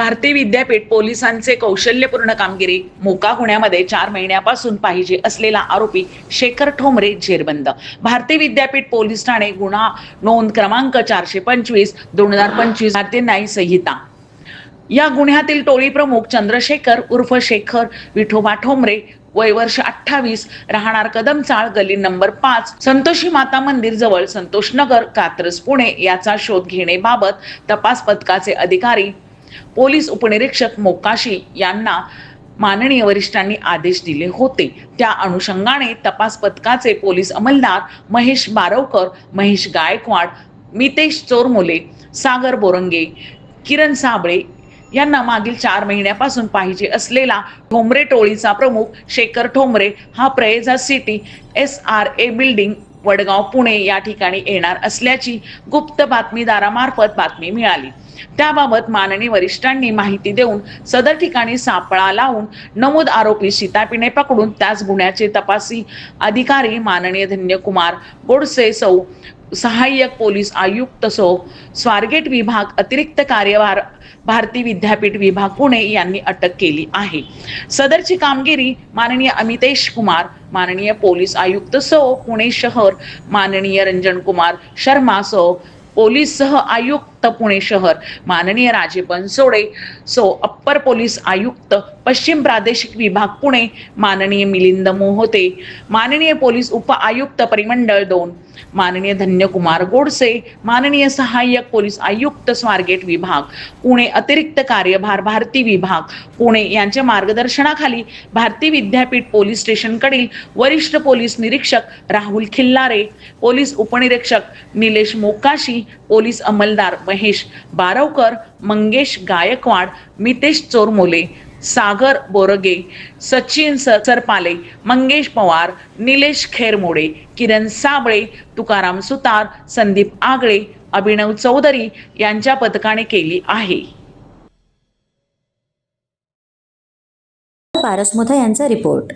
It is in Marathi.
भारतीय विद्यापीठ पोलिसांचे कौशल्यपूर्ण कामगिरी मोका गुन्ह्यामध्ये चार महिन्यापासून पाहिजे असलेला आरोपी शेखर ठोंबरे जेरबंद. भारतीय विद्यापीठ पोलीस ठाणे गुन्हा नोंद क्रमांक चारशे पंचवीस दोन हजार पंचवीस भारतीय न्याय संहिता. या गुन्ह्यातील टोळी प्रमुख चंद्रशेखर उर्फ शेखर विठोबा ठोंबरे वय वर्ष अठ्ठावीस राहणार कदमचाळ गली नंबर पाच संतोषी माता मंदिर जवळ संतोष नगर कात्रज पुणे याचा शोध घेण्याबाबत तपास पथकाचे अधिकारी पोलीस उपनिरीक्षक मोकाशी यांना माननीय वरिष्ठांनी आदेश दिले होते. त्या अनुषंगाने तपास पथकाचे पोलीस अंमलदार महेश बारवकर महेश गायकवाड मितेश चोरमोले सागर बोरंगे किरण साबळे यांना मागील चार महिन्यापासून पाहिजे असलेला ठोंबरे टोळीचा प्रमुख शेखर ठोंबरे हा प्रयजा city S R A building Vadgaon Pune या ठिकाणी येणार असल्याची गुप्त बातमीदारामार्फत बातमी मिळाली. त्याबाबत माननीय वरिष्ठांनी माहिती देऊन सदर ठिकाणी सापळा लावून नमूद आरोपी सीतापिणे पकडून त्याच गुन्ह्याचे तपासी अधिकारी माननीय धन्यकुमार गोडसे सौ सहाय्यक पोलीस आयुक्त सो स्वारगेट विभाग अतिरिक्त कार्यभार भारती विद्यापीठ विभाग पुणे यांनी अटक केली आहे. सदरची कामगिरी माननीय अमितेश कुमार माननीय पोलीस आयुक्त सो पुणे शहर माननीय रंजन कुमार शर्मा सो पोलीस सह आयुक्त पुणे शहर. माननीय राजे बनसोडे सो अप्पर पोलीस आयुक्त पश्चिम प्रादेशिक विभाग पुणे माननीय मिलिंद मोहोते माननीय पोलीस उप आयुक्त परिमंडळ दोन माननीय धन्यकुमार गोडसे माननीय सहाय्यक पोलीस आयुक्त स्वारगेट विभाग पुणे अतिरिक्त कार्यभार भारती विभाग पुणे यांच्या मार्गदर्शनाखाली भारती विद्यापीठ पोलीस स्टेशनकडील वरिष्ठ पोलीस निरीक्षक राहुल खिल्लारे पोलीस उपनिरीक्षक निलेश मोकाशी पोलीस अंमलदार महेश बारवकर मंगेश गायकवाड मितेश चोरमोले सागर बोरगे सचिन सरपाले मंगेश पवार निलेश खेरमोडे किरण साबळे तुकाराम सुतार संदीप आगळे अभिनव चौधरी यांच्या पथकाने केली आहे. पारसमुथा यांचा रिपोर्ट.